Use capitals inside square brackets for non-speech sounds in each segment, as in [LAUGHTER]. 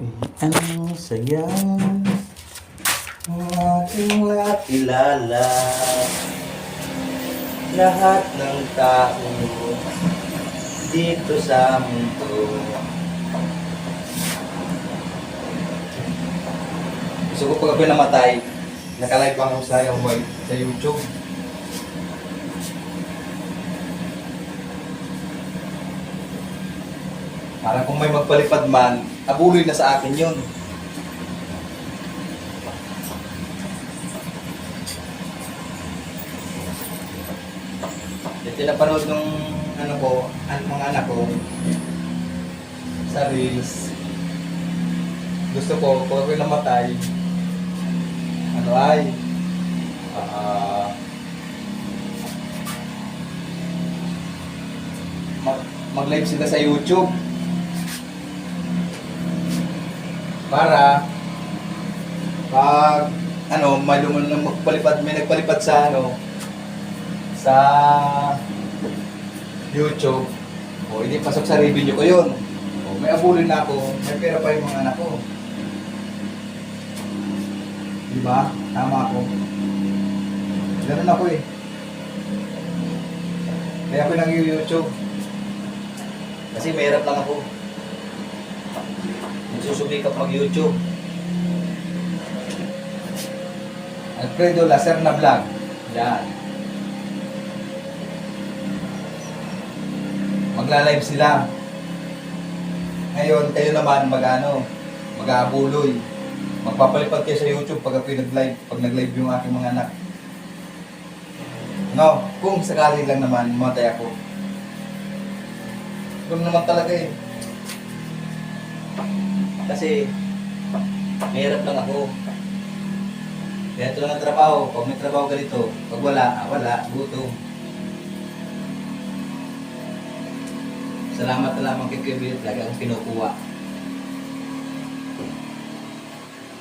Ang saya ng aking nakilala Lahat ng tao dito sa mundo Gusto ko pag namatay, nakalive lang ako sa, sa YouTube. Para kung may magpalipad man, abuloy na sa akin yun. Yung pinapanood ng ano ko, an mga anak ko sa Reels. Gusto ko, kung ako'y namatay, ano ay, mag- mag-live sila sa YouTube. Para pag ano, may lumun na magpalipad, may nagpalipad sa ano sa YouTube. O hindi pasok sa revenue ko 'yun. O may abulin na ako, may pera pa yung mga anak ko. Di ba? Tama ako. Ganun ako eh. Kaya ako nag YouTube. Kasi mahirap lang ako. Nagsusubikap mag-YouTube. Alfredo Lacer na vlog. Yan. Magla-live sila. Ngayon, kayo naman mag-ano, mag-aabuloy. Magpapalipad kayo sa YouTube pag ako nag-live, pag nag-live yung aking mga anak. No, kung sakali lang naman, matay ako. Kung naman talaga eh. Kasi, mahirap lang ako. Kaya ito lang ang trabaho. Pag may trabaho ganito, pag wala, ah, wala, gutom. Salamat na lamang kay Bill, talaga akong kinukuha.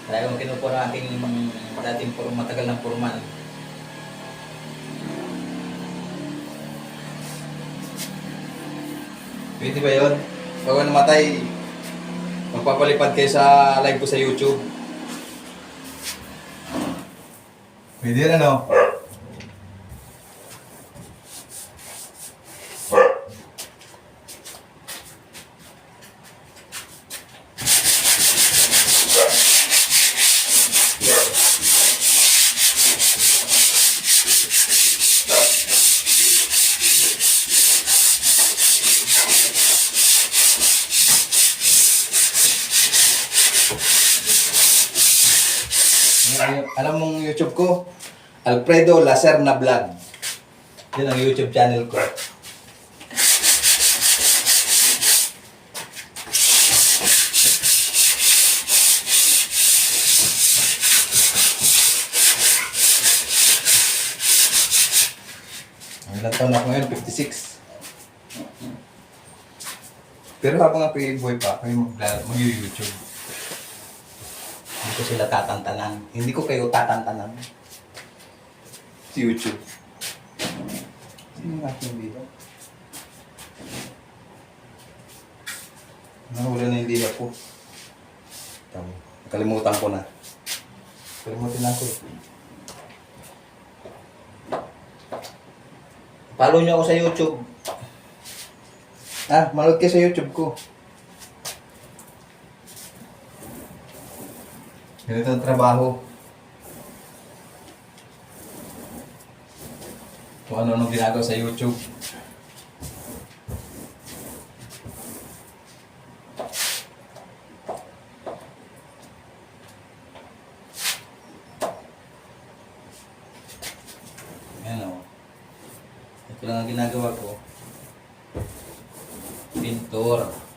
Talaga akong kinukuha ng aking dating puro matagal ng purman. Pwede ba yun? Pag namatay, magpapalipad kayo sa live ko sa YouTube. Pwede yun ano? Alam mong YouTube ko? Alfredo Lacer na Vlog. Yun ang YouTube channel ko. Ang ilang taon ako ngayon? 56. Pero habang ako boy pa, kayo mag- mag-YouTube. Hindi ko sila tatantanan. Hindi ko kayo tatantanan. Sa YouTube. Sino yung aking dito? Nahula na yung dila ko. Tama. Nakalimutan ko na. Kalimutan na ako eh. Follow nyo ako sa YouTube. Ah, manood kayo sa YouTube ko. Ganito ang trabaho. Kung ano nung ginagawa sa YouTube. Ayan o. Ito lang ang ginagawa ko. Pintor. Ano?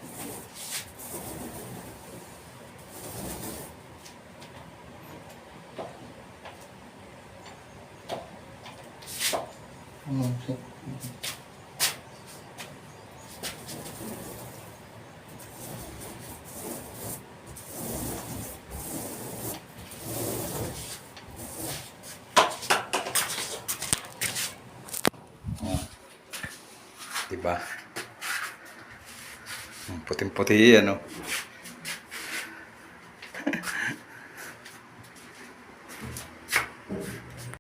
Ah. Diba? Ang Puting-puti ano. [LAUGHS]